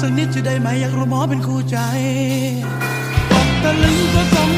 สักนิดจะได้ไหมอยากรู้หมอเป็นคู่ใจตกตะลึงก็สมมอง